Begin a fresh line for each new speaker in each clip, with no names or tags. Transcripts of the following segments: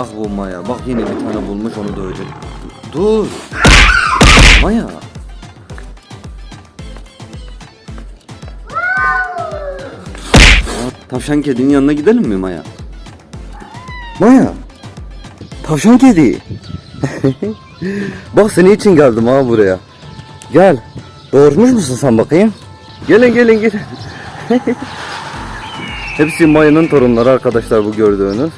Ah bu Maya. Bak yine bir tane bulmuş onu dövecek. Dur. Maya. Tavşan kedinin yanına gidelim mi Maya? Maya. Tavşan kedi. Bak senin için geldim ha buraya. Gel. Doğurmuş musun sen bakayım? Gelin gelin gelin. Hepsi Maya'nın torunları arkadaşlar bu gördüğünüz.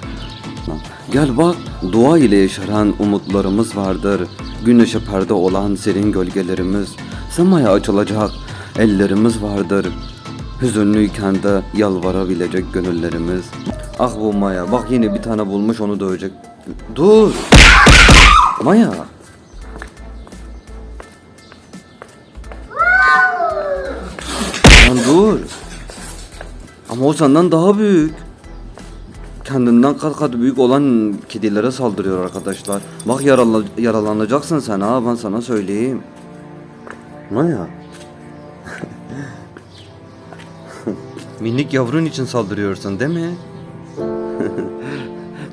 Gel bak dua ile yeşeren umutlarımız vardır. Güneşe perde olan serin gölgelerimiz. Semaya açılacak ellerimiz vardır. Hüzünlüyken de yalvarabilecek gönüllerimiz. Ah bu Maya bak yine bir tane bulmuş onu dövecek. Dur. Maya. Lan dur. Ama o senden daha büyük. Kendinden kat kat büyük olan kedilere saldırıyor arkadaşlar. Bak yarala, yaralanacaksın sen ha ben sana söyleyeyim. Maya. Minik yavrun için saldırıyorsun değil mi?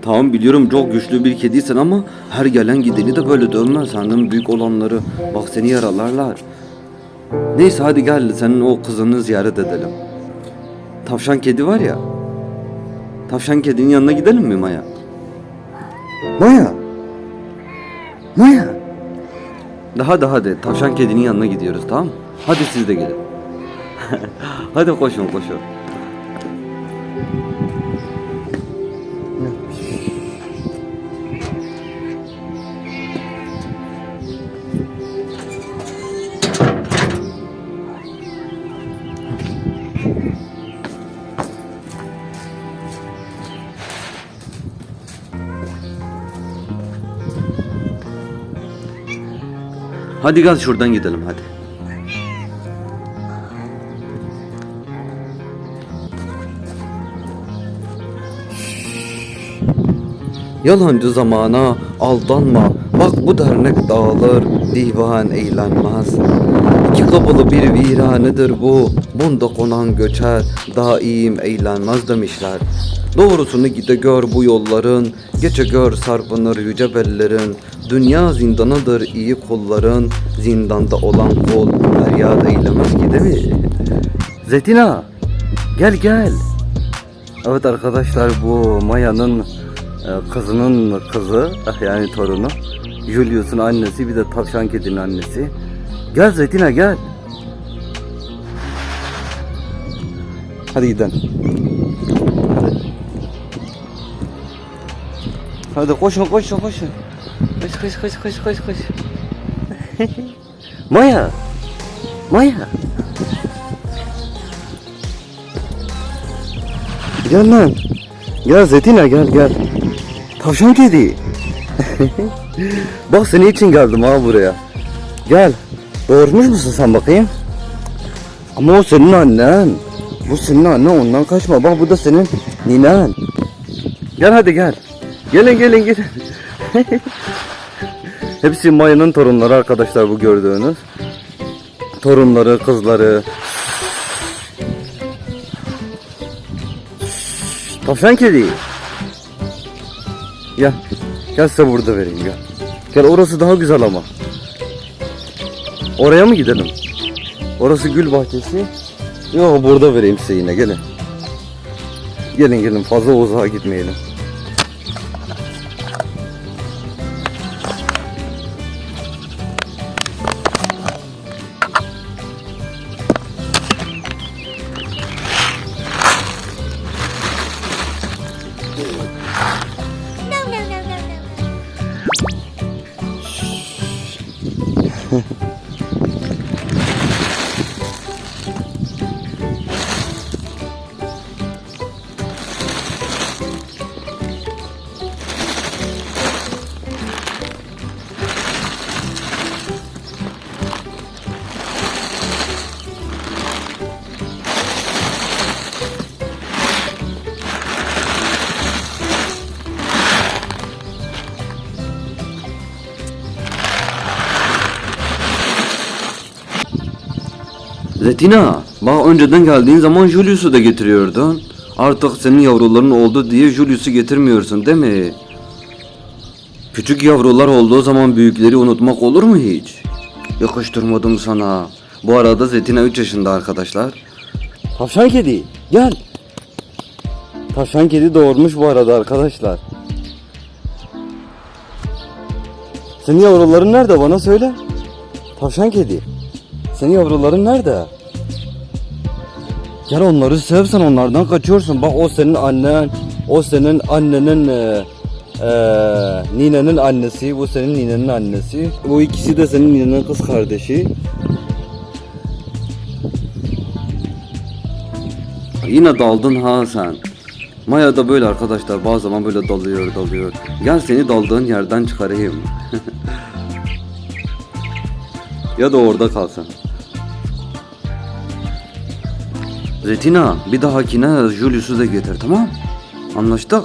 tamam biliyorum çok güçlü bir kedisin ama her gelen gideni de böyle dövme. Senden büyük olanları bak seni yaralarlar. Neyse hadi gel senin o kızını ziyaret edelim. Tavşan kedi var ya. Tavşan kedinin yanına gidelim mi Maya? Maya. Maya. Daha da hadi tavşan kedinin yanına gidiyoruz tamam mı? Hadi siz de gelin. hadi koşun koşun. Hadi gel şuradan gidelim hadi. Yalancı zamana aldanma. Bak bu dernek dağılır Divan eğlenmez. İki kapılı bir viranedir bu. Bunda konan göçer Daim eğlenmez demişler. Doğrusunu gide gör bu yolların. Geçe gör sarpınır yüce bellerin Dünya zindanıdır iyi kulların Zindanda olan kul feryat eylemez ki değil mi? Zetina gel gel Evet arkadaşlar bu Maya'nın e, kızının kızı yani torunu Julius'un annesi bir de tavşan kedinin annesi. Gel Zetina gel. Hadi gidelim. Hadi koşun koşun koşun. Koş koş koş koş koş koş. Maya. Maya. Gel lan. Gel Zetina gel gel. Tavşan kedi. Bak senin için geldim ha buraya. Gel. Doğurmuş musun sen bakayım? Ama o senin annen. Bu senin annen ondan kaçma. Bak bu da senin ninen. Gel hadi gel. Gelin gelin gelin. Hepsi Maya'nın torunları arkadaşlar bu gördüğünüz. Torunları, kızları. Tavşan kedi. Gel. Gel size burada vereyim gel. Gel orası daha güzel ama. Oraya mı gidelim? Orası gül bahçesi. Yok burada vereyim size yine gelin. Gelin gelin fazla uzağa gitmeyelim.
哼 哼
Zetina, bak önceden geldiğin zaman Julius'u da getiriyordun. Artık senin yavruların oldu diye Julius'u getirmiyorsun değil mi?
Küçük yavrular olduğu zaman büyükleri unutmak olur mu hiç? Yakıştırmadım sana. Bu arada Zetina 3 yaşında arkadaşlar.
Tavşan kedi gel. Tavşan kedi doğurmuş bu arada arkadaşlar. Senin yavruların nerede bana söyle. Tavşan kedi. Senin yavruların nerede? Gel onları sevsen onlardan kaçıyorsun. Bak o senin annen, o senin annenin e, e, ninenin annesi, bu senin ninenin annesi. Bu ikisi de senin ninenin kız kardeşi.
Yine daldın ha sen. Maya da böyle arkadaşlar bazı zaman böyle dalıyor dalıyor. Gel seni daldığın yerden çıkarayım. ya da orada kalsın. Retina bir dahakine Julius'u da getir tamam? Anlaştık.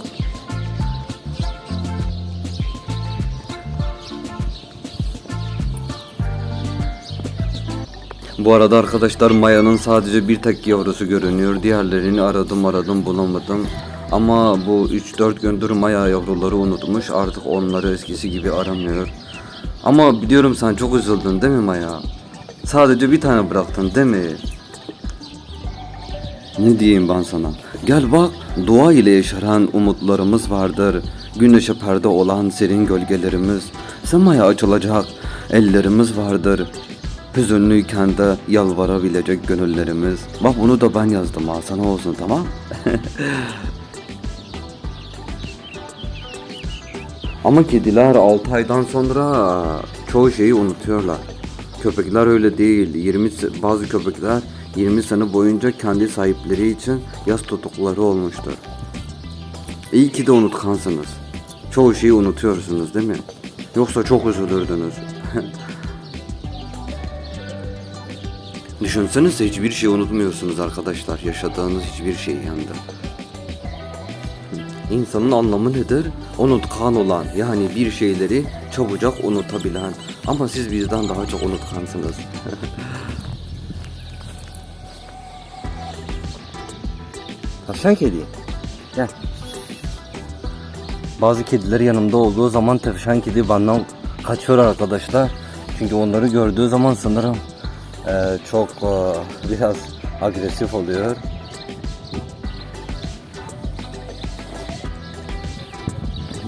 Bu arada arkadaşlar Maya'nın sadece bir tek yavrusu görünüyor. Diğerlerini aradım aradım bulamadım. Ama bu 3-4 gündür Maya yavruları unutmuş. Artık onları eskisi gibi aramıyor. Ama biliyorum sen çok üzüldün değil mi Maya? Sadece bir tane bıraktın değil mi? Ne diyeyim ben sana? Gel bak, dua ile yeşeren umutlarımız vardır. Güneşe perde olan serin gölgelerimiz. Semaya açılacak ellerimiz vardır. Hüzünlüyken de yalvarabilecek gönüllerimiz. Bak bunu da ben yazdım ha, sana olsun tamam? Ama kediler 6 aydan sonra çoğu şeyi unutuyorlar. Köpekler öyle değil. 20 se- bazı köpekler 20 sene boyunca kendi sahipleri için yaz tutukları olmuştur. İyi ki de unutkansınız. Çoğu şeyi unutuyorsunuz değil mi? Yoksa çok üzülürdünüz. Düşünsenize hiçbir şey unutmuyorsunuz arkadaşlar. Yaşadığınız hiçbir şeyi hem de. İnsanın anlamı nedir? Unutkan olan yani bir şeyleri çabucak unutabilen. Ama siz bizden daha çok unutkansınız.
Tavşan kedi. Gel. Bazı kediler yanımda olduğu zaman tavşan kedi benden kaçıyor arkadaşlar. Çünkü onları gördüğü zaman sanırım eee, çok eee, biraz agresif oluyor.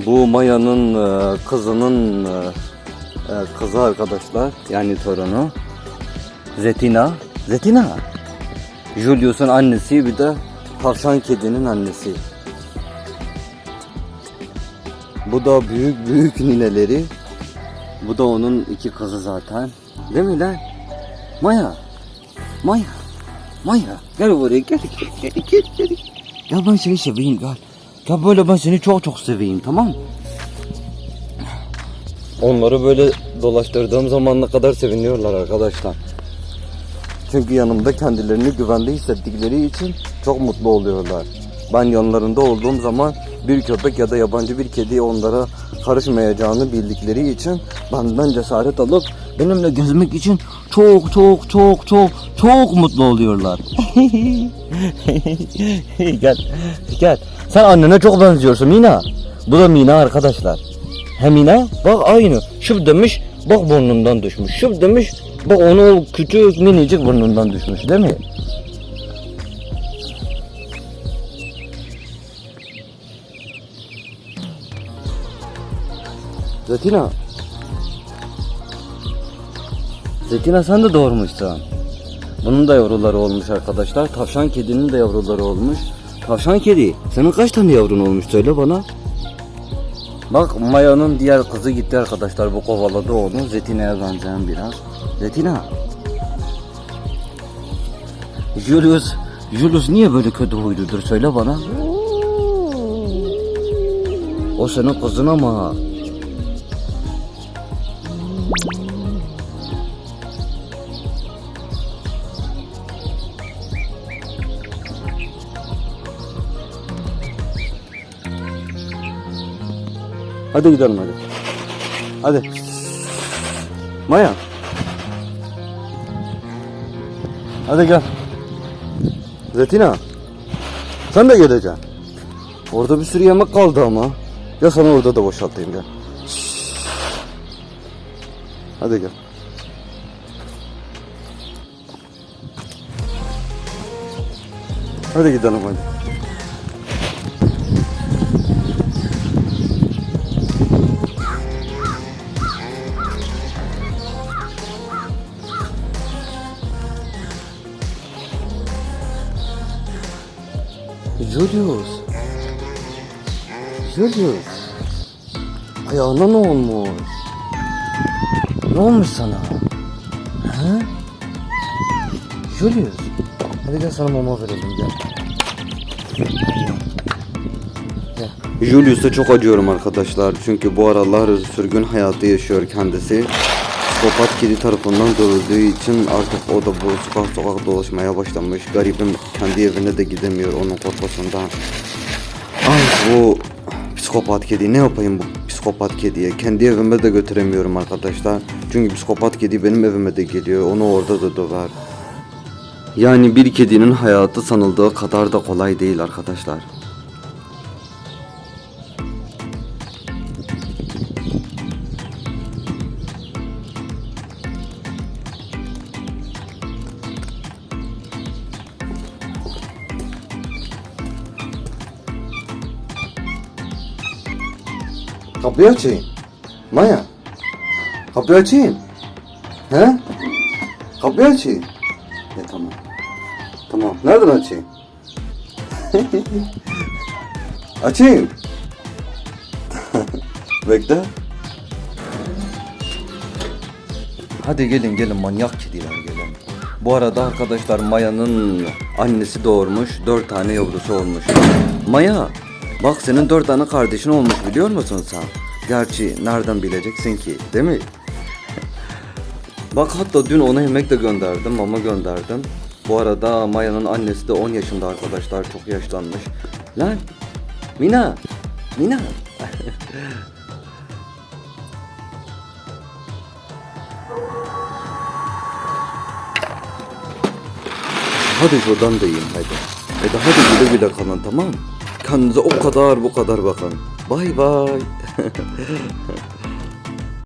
Bu Maya'nın eee, kızının eee, eee, kızı arkadaşlar. Yani torunu. Zetina. Zetina. Julius'un annesi bir de tavşan kedinin annesi. Bu da büyük büyük nineleri. Bu da onun iki kızı zaten. Değil mi lan? Maya. Maya. Maya. Gel buraya gel. Gel gel gel. Gel, ben seni seveyim gel. Gel böyle ben seni çok çok seveyim tamam? Onları böyle dolaştırdığım zaman ne kadar seviniyorlar arkadaşlar. Çünkü yanımda kendilerini güvende hissettikleri için çok mutlu oluyorlar. Ben yanlarında olduğum zaman bir köpek ya da yabancı bir kedi onlara karışmayacağını bildikleri için benden cesaret alıp benimle gezmek için çok çok çok çok çok mutlu oluyorlar. gel gel. Sen annene çok benziyorsun Mina. Bu da Mina arkadaşlar. Hem Mina bak aynı. Şıp demiş bak burnundan düşmüş. Şıp demiş bak onu küçük minicik burnundan düşmüş değil mi? Zetina. Zetina sen de doğurmuşsun. Bunun da yavruları olmuş arkadaşlar. Tavşan kedinin de yavruları olmuş. Tavşan kedi senin kaç tane yavrun olmuş söyle bana. Bak Maya'nın diğer kızı gitti arkadaşlar bu kovaladı onu. Zetina'ya benzeyen biraz. Zetina. Julius, Julius niye böyle kötü huyludur söyle bana. O senin kızın ama. Hadi gidelim hadi. Hadi. Maya. Hadi gel. Zetina. Sen de geleceksin. Orada bir sürü yemek kaldı ama. Ya sana orada da boşaltayım gel. Hadi gel. Hadi gidelim hadi. Julius. Julius. Ayağına ne olmuş? Ne olmuş sana? Ha? Julius. Hadi gel sana mama verelim gel. Julius'a çok acıyorum arkadaşlar. Çünkü bu aralar sürgün hayatı yaşıyor kendisi. Psikopat kedi tarafından dövüldüğü için artık o da bu sokak sokak dolaşmaya başlamış. Garibim kendi evine de gidemiyor onun korkusundan. Ay bu psikopat kedi ne yapayım bu psikopat kediye? Kendi evime de götüremiyorum arkadaşlar. Çünkü psikopat kedi benim evime de geliyor. Onu orada da döver. Yani bir kedinin hayatı sanıldığı kadar da kolay değil arkadaşlar. Kapıyı açayım. Maya. Kapıyı açayım. He? Kapıyı açayım. E tamam. Tamam. Nereden açayım? açayım. Bekle. Hadi gelin gelin manyak kediler gelin. Bu arada arkadaşlar Maya'nın annesi doğurmuş. Dört tane yavrusu olmuş. Maya bak senin dört tane kardeşin olmuş biliyor musun sen? Gerçi nereden bileceksin ki değil mi? Bak hatta dün ona yemek de gönderdim, mama gönderdim. Bu arada Maya'nın annesi de 10 yaşında arkadaşlar, çok yaşlanmış. Lan, Mina, Mina. hadi şuradan da yiyin hadi. Hadi hadi güle güle kalın tamam mı? Kendinize o kadar bu kadar bakın. Bay bay.